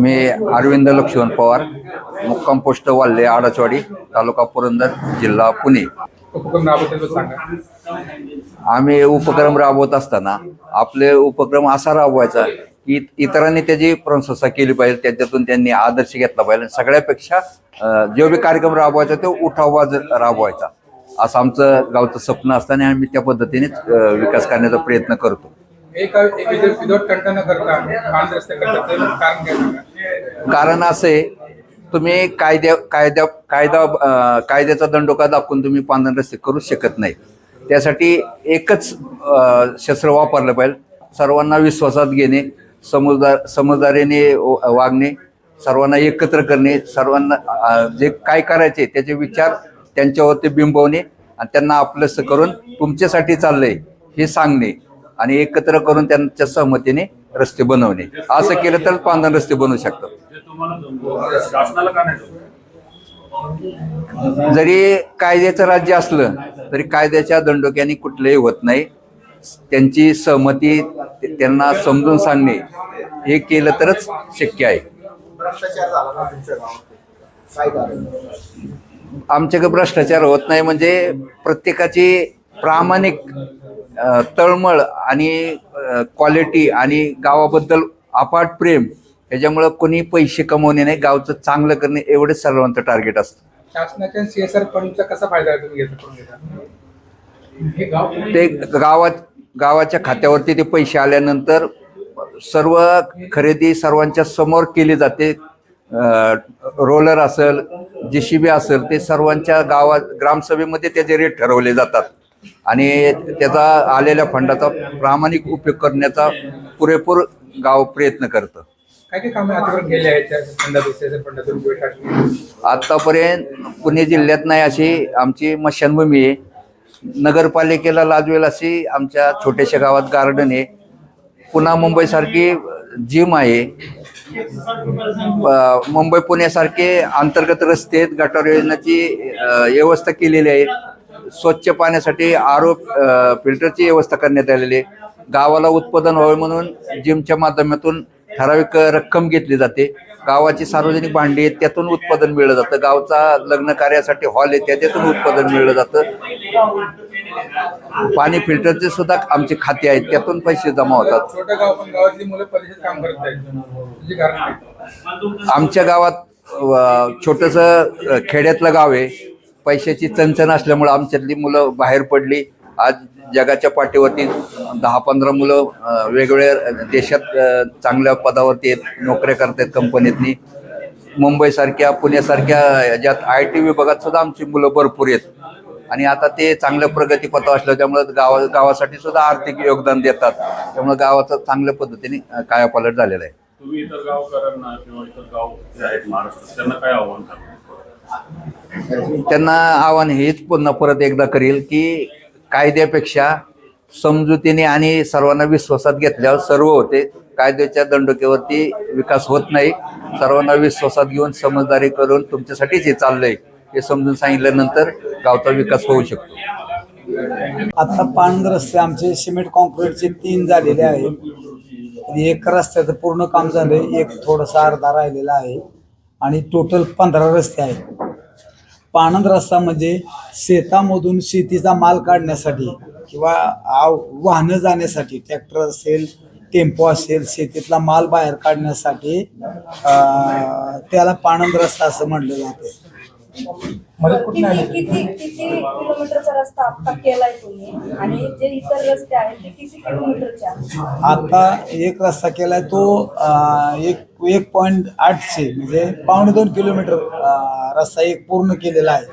मी अरविंद लक्ष्मण पवार मुक्काम पोस्ट वाल्ले आडाचवाडी तालुका पुरंदर जिल्हा पुणे. उपक्रम राबवतील सांगा. आम्ही उपक्रम राबवत असताना आपले उपक्रम असा राबवायचा की इतरांनी त्याची प्रशंसा केली पाहिजे त्याच्यातून त्यांनी आदर्श घेतला पाहिजे. सगळ्यापेक्षा जो बी कार्यक्रम राबवायचा तो उठाववाज राबवायचा. असं आमचं गावचं स्वप्न असताना आम्ही त्या पद्धतीनेच विकास करण्याचा प्रयत्न करतो. एक करता रस्ते कारण काय कारण असं आहे तुम्ही कायद्या कायद्या कायदा कायद्याचा दंडोका दाखवून तुम्ही पांढरे रस्ते करू शकत नाही त्यासाठी एकच शस्त्र वापरलं पाहिजे. सर्वांना विश्वासात घेणे समजदार समजदारीने वागणे सर्वांना एकत्र करणे सर्वांना जे काय करायचे त्याचे विचार त्यांच्यावरती बिंबवणे आणि त्यांना आपलंसं करून तुमच्यासाठी चाललंय हे सांगणे. आणि एकत्र करून त्यांच्या सहमतीने रस्ते बनवणे. असं केलं तर पांढरे रस्ते बनवू शकतात? जरी कायद्याचं राज्य असलं तरी कायद्याच्या दंडोक्याने कुठलंही होत नाही. त्यांची सहमती त्यांना समजून सांगणे हे केलं तरच शक्य आहे. आमच्याकडे भ्रष्टाचार होत नाही म्हणजे प्रत्येकाची प्रामाणिक तळमळ आणि क्वालिटी आणि गावाबद्दल अपाट प्रेम ह्याच्यामुळं कोणी पैसे कमवणे नाही गावचं चांगलं करणे एवढेच सर्वांचं टार्गेट असतं. शासनाच्या सीएसआर फंडचा कसा फायदा तुम्ही घेता करून घेता? ते गावात गावाच्या खात्यावरती ते पैसे आल्यानंतर सर्व खरेदी सर्वांच्या समोर केली जाते. रोलर असेल जे सी बी असेल ते सर्वांच्या गावात ग्रामसभेमध्ये त्याचे रेट ठरवले जातात. आणि त्याचा आलेल्या फंडाचा प्रामाणिक उपयोग करण्याचा पुरेपूर गाव प्रयत्न करतं. आतापर्यंत पुणे जिल्ह्यात नाही अशी आमची मशानभूमी आहे. नगरपालिकेला लाजवेल अशी आमच्या छोट्याशा गावात गार्डन आहे. पुन्हा मुंबईसारखी जिम आहे. मुंबई पुण्यासारखे अंतर्गत रस्ते गटार योजनेची व्यवस्था केलेली आहे. स्वच्छ पाण्यासाठी आरो फिल्टरची व्यवस्था करण्यात आलेली आहे. गावाला उत्पादन व्हावे म्हणून जिमच्या माध्यमातून ठराविक रक्कम घेतली जाते. गावाची सार्वजनिक भांडी आहेत त्यातून उत्पादन मिळलं जातं. गावचा लग्न कार्यासाठी हॉल आहे त्याच्यातून उत्पादन मिळलं जातं. पाणी फिल्टरचे सुद्धा आमचे खाते आहेत त्यातून पैसे जमा होतात. म्हणजे आमच्या गावात छोटंसं खेड्यातलं गाव आहे. पैशाची चणचण असल्यामुळं आमच्यातली मुलं बाहेर पडली. आज जगाच्या पाठीवरती दहा पंधरा मुलं वेगवेगळ्या देशात चांगल्या पदावरती आहेत नोकऱ्या करतायत कंपनीतनी. मुंबईसारख्या पुण्यासारख्या ज्यात आय टी विभागात सुद्धा आमची मुलं भरपूर आहेत. आणि आता ते चांगल्या प्रगतीपथावर असलं त्यामुळे गावा गावासाठी सुद्धा आर्थिक योगदान देतात. त्यामुळे गावाचं चांगल्या पद्धतीने कायापालट झालेला आहे. तुम्ही इतर गावकऱ्यांना किंवा इतर गाव जे आहेत महाराष्ट्रात त्यांना काय आव्हान करणार त्यांना आव्हान हेच पुन्हा परत एकदा करेल की कायद्यापेक्षा समजुतीने आणि सर्वांना विश्वासात घेतल्यावर सर्व होते. कायद्याच्या दंडकेवरती विकास होत नाही. सर्वांना विश्वासात घेऊन समजदारी करून तुमच्यासाठीच हे चाललंय. हे समजून सांगितल्यानंतर गावचा विकास होऊ शकतो. आता पांढर रस्ते आमचे सिमेंट कॉन्क्रीटचे तीन झालेले आहेत. आणि एक रस्त्याचं पूर्ण काम झालंय. एक थोडासा अर्धा राहिलेला आहे. आणि टोटल पंधरा रस्ते आहेत. पाणंद रस्ता म्हणजे शेतामधून शेतीचा माल काढण्यासाठी किंवा आव- वाहनं जाण्यासाठी ट्रॅक्टर असेल टेम्पो असेल शेतीतला माल बाहेर काढण्यासाठी त्याला पाणंद रस्ता असं म्हटलं जाते. मदत कुठून किती आली? किती किती किलोमीटरचा रस्ता आता केलाय तुम्ही? आणि जे इतर रस्ते आहेत ते किती किलोमीटरचे आहेत? आता एक रस्ता केलाय तो अं, एक एक पॉईंट आठशे म्हणजे पावणे दोन किलोमीटर अं, रस्ता एक पूर्ण केलेला आहे.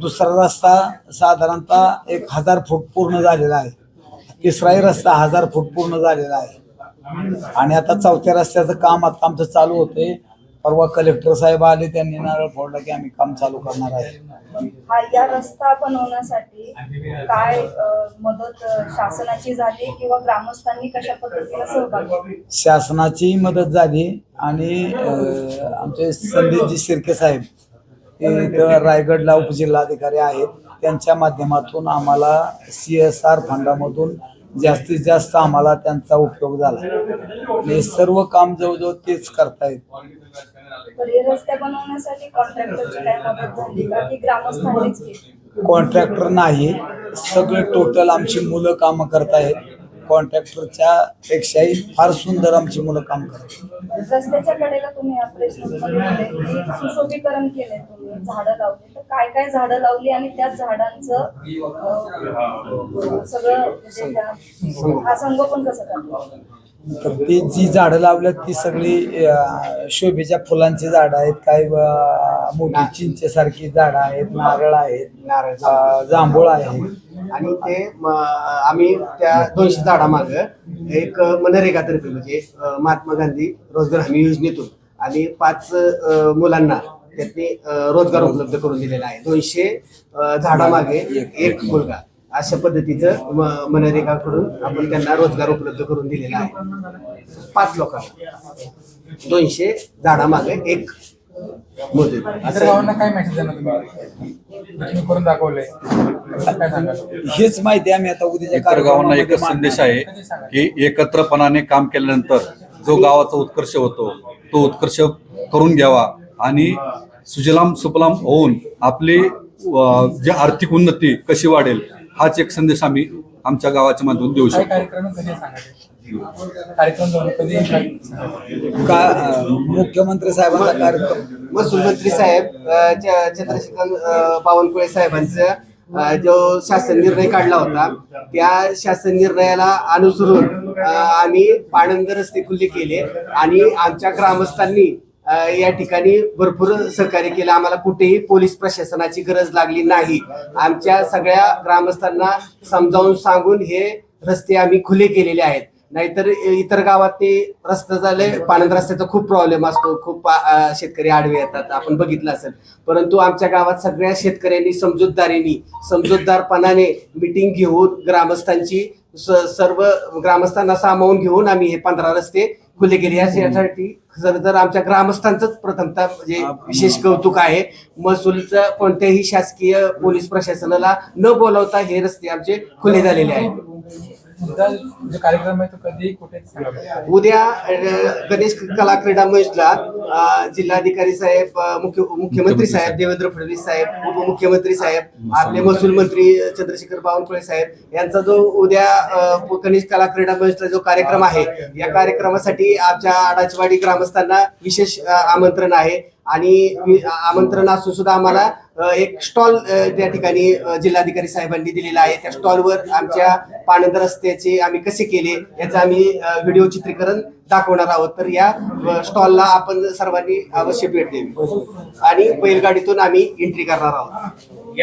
दुसरा रस्ता साधारणतः एक हजार फूट पूर्ण झालेला आहे. तिसराही रस्ता हजार फूट पूर्ण झालेला आहे. आणि आता चौथ्या रस्त्याचं काम आता आमचं चालू होतंय. परवा कलेक्टर साहेब आले त्यांनी नारळ फोडला की आम्ही काम चालू करणार आहे हा या रस्ता बनवण्यासाठी काय मदत शासनाची झाली किंवा ग्रामस्थांनी कशा पद्धतीने सहभाग? शासनाची मदत झाली आणि आमचे संदीपजी शिर्के साहेब इथं रायगडला उपजिल्हाधिकारी आहेत त्यांच्या माध्यमातून आम्हाला सी एस आर फंडामधून जास्तीत जास्त आम्हाला त्यांचा उपयोग झाला. आणि हे सर्व काम जवळजवळ तेच करतायत. तर रस्ते बनवण्यासाठी कॉन्ट्रॅक्टरची काय मदत झाली का? की ग्रामस्थांनीच केली कॉन्ट्रॅक्टर नाही. सगळे टोटल आमची मुलं कामं करतायत. कॉन्ट्रॅक्टरच्या पेक्षाही फार सुंदर आमची मुलं काम करतात. रस्त्याच्या कडेला तुम्ही या प्रेसमध्ये म्हणले की सुशोभीकरण केलंय तुम्ही झाडं लावली. तर काय काय झाडं लावली आणि त्या झाडांचं सगळं म्हणजे त्या- हा संगोपन कसं करतो? तर ती जी झाडं लावल्यात ती सगळी अं, शोभेच्या फुलांची झाडं आहेत. काही अं, मोठी चिंचेसारखी झाडं आहेत नारळ आहेत नारळ, अं, जांभूळ आहे. आणि ते म, आम्ही त्या दोनशे झाडामाग एक मनरेगातर्फे म्हणजे अ, महात्मा गांधी रोजगार हमी योजनेतून आणि पाच अ, मुलांना त्यांनी रोजगार उपलब्ध करून दिलेला आहे. दोनशे झाडामागे एक मुलगा. अशा पद्धतीचं म- मनरेगाकडून आपण त्यांना रोजगार उपलब्ध करून दिलेला आहे. पाच लोकांना दोनशे झाडामागे एक गावांना काय मेसेज करून दाखवलंय. हेच माहिती आम्ही आता उद्याच्या इतर गावांना एकच संदेश आहे की एकत्रपणाने काम केल्यानंतर जो गावाचा उत्कर्ष होतो तो उत्कर्ष करून घ्यावा आणि सुजलाम सुफलाम होऊन आपली जी आर्थिक उन्नती कशी वाढेल हाच एक संदेश आम्ही आमच्या गावाच्या माध्यमातून देऊ शकतो. कार्यक्रम? का मुख्यमंत्री साहेबांचा कार्यक्रम. महसूल मंत्री साहेब चंद्रशेखर बावनकुळे साहेबांचा जो शासन निर्णय काढला होता त्या शासन निर्णयाला अनुसरून आम्ही पाणंद रस्ते खुले केले आणि आमच्या ग्रामस्थांनी या ठिकाणी भरपूर सहकार्य केलं. आम्हाला कुठेही पोलीस प्रशासनाची गरज लागली नाही. आमच्या सगळ्या ग्रामस्थांना समजावून सांगून हे रस्ते आम्ही खुले केलेले आहेत. नाहीतर इतर गावात ते रस्ता झाले पाणंद रस्त्याचा खूप प्रॉब्लेम असतो. खूप शेतकरी आडवे येतात. आपण बघितलं असेल. परंतु आमच्या गावात सगळ्या शेतकऱ्यांनी समजूतदारीने समजूतदारपणाने मिटिंग घेऊन ग्रामस्थांची स- सर्व ग्रामस्थांना सामावून घेऊन आम्ही हे पंधरा रस्ते खुले केले. यासाठी खरं तर आमच्या ग्रामस्थांचंच प्रथमतः म्हणजे विशेष कौतुक आहे. महसूलचं कोणत्याही शासकीय पोलीस प्रशासनाला न बोलवता हे रस्ते आमचे खुले झालेले आहेत. जो कार्यक्रम आहे तो कधी कुठे सांगा उद्या गणेश कला क्रीडा मंचला अ, जिल्हाधिकारी साहेब मुख्य मुख्यमंत्री साहेब देवेंद्र फडणवीस साहेब उपमुख्यमंत्री साहेब आपले महसूल मंत्री चंद्रशेखर बावनकुळे साहेब यांचा जो उद्या गणेश कला क्रीडा मंचला जो कार्यक्रम आहे या कार्यक्रमासाठी आमच्या आडाचवाडी ग्रामस्थांना विशेष आमंत्रण आहे. आणि आमंत्रण असून सुद्धा आम्हाला एक स्टॉल त्या ठिकाणी जिल्हाधिकारी साहेबांनी दिलेला आहे. त्या स्टॉलवर आमच्या पाणंद रस्त्याचे आम्ही कसे केले याचं आम्ही व्हिडिओ चित्रीकरण दाखवणार आहोत. तर या स्टॉलला आपण सर्वांनी अवश्य भेट द्यावी. आणि बैलगाडीतून आम्ही एंट्री करणार आहोत.